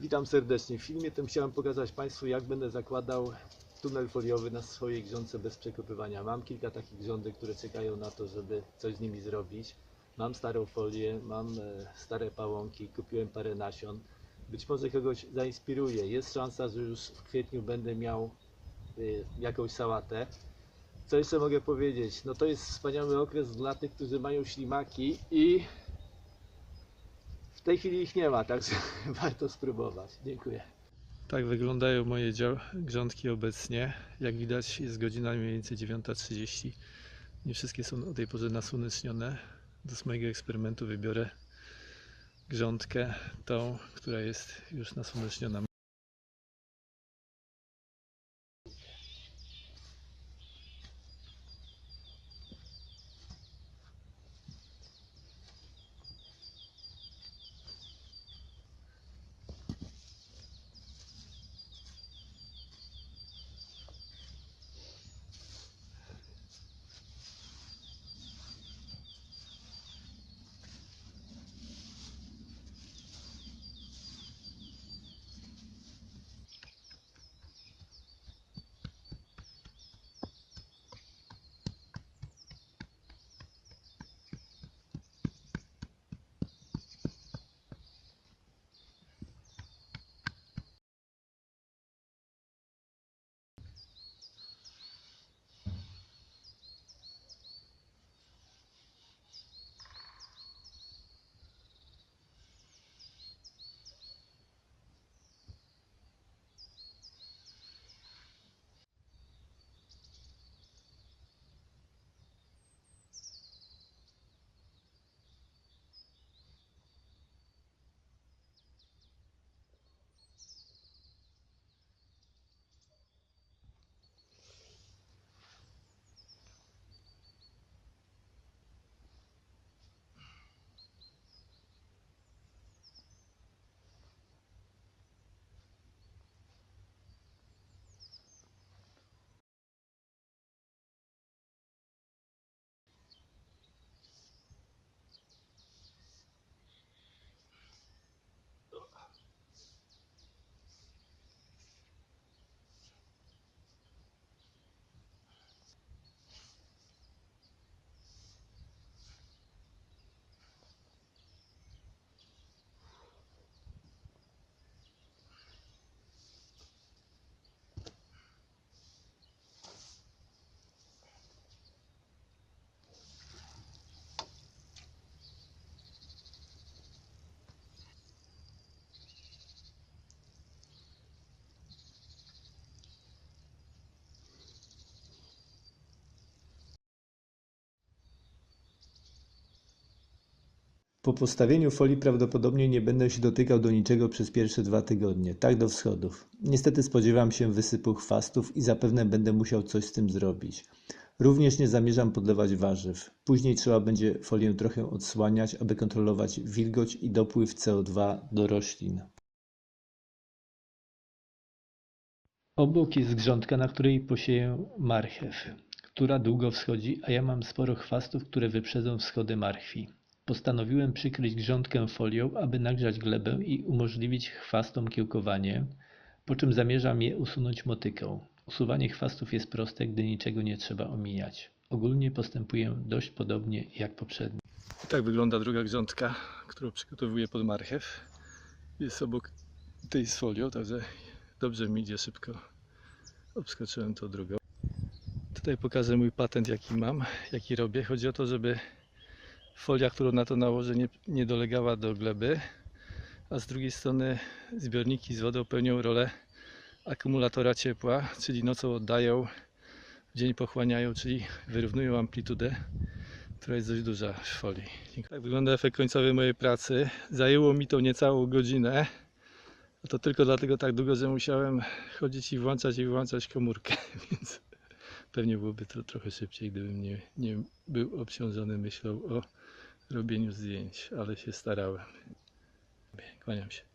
Witam serdecznie. W filmie tym chciałem pokazać Państwu, jak będę zakładał tunel foliowy na swojej grządce bez przekopywania. Mam kilka takich grządek, które czekają na to, żeby coś z nimi zrobić. Mam starą folię, mam e, stare pałąki, kupiłem parę nasion. Być może kogoś zainspiruje. Jest szansa, że już w kwietniu będę miał y, jakąś sałatę. Co jeszcze mogę powiedzieć? No to jest wspaniały okres dla tych, którzy mają ślimaki i tej chwili ich nie ma, także warto spróbować. Dziękuję. Tak wyglądają moje grządki obecnie. Jak widać jest godzina mniej więcej 9.30. Nie wszystkie są o tej porze nasłonecznione. Do mojego eksperymentu wybiorę grządkę, tą, która jest już nasłoneczniona. Po postawieniu folii prawdopodobnie nie będę się dotykał do niczego przez pierwsze dwa tygodnie, tak do wschodów. Niestety spodziewam się wysypu chwastów i zapewne będę musiał coś z tym zrobić. Również nie zamierzam podlewać warzyw. Później trzeba będzie folię trochę odsłaniać, aby kontrolować wilgoć i dopływ CO2 do roślin. Obok jest grządka, na której posieję marchew, która długo wschodzi, a ja mam sporo chwastów, które wyprzedzą wschody marchwi. Postanowiłem przykryć grządkę folią, aby nagrzać glebę i umożliwić chwastom kiełkowanie, po czym zamierzam je usunąć motyką. Usuwanie chwastów jest proste, gdy niczego nie trzeba omijać. Ogólnie postępuję dość podobnie jak poprzednio. Tak wygląda druga grządka, którą przygotowuję pod marchew. Jest obok tej z folią, także dobrze mi idzie szybko. Obskoczyłem tą drugą. Tutaj pokażę mój patent, jaki mam, jaki robię. Chodzi o to, żeby folia, którą na to nałożę, nie, dolegała do gleby, a z drugiej strony zbiorniki z wodą pełnią rolę akumulatora ciepła, czyli nocą oddają, w dzień pochłaniają, czyli wyrównują amplitudę, która jest dość duża w folii. Tak wygląda efekt końcowy mojej pracy. Zajęło mi to niecałą godzinę. A to tylko dlatego tak długo, że musiałem chodzić i włączać i wyłączać komórkę, więc pewnie byłoby to trochę szybciej, gdybym nie, nie był obciążony myślą o robieniu zdjęć, ale się starałem. Kłaniam się.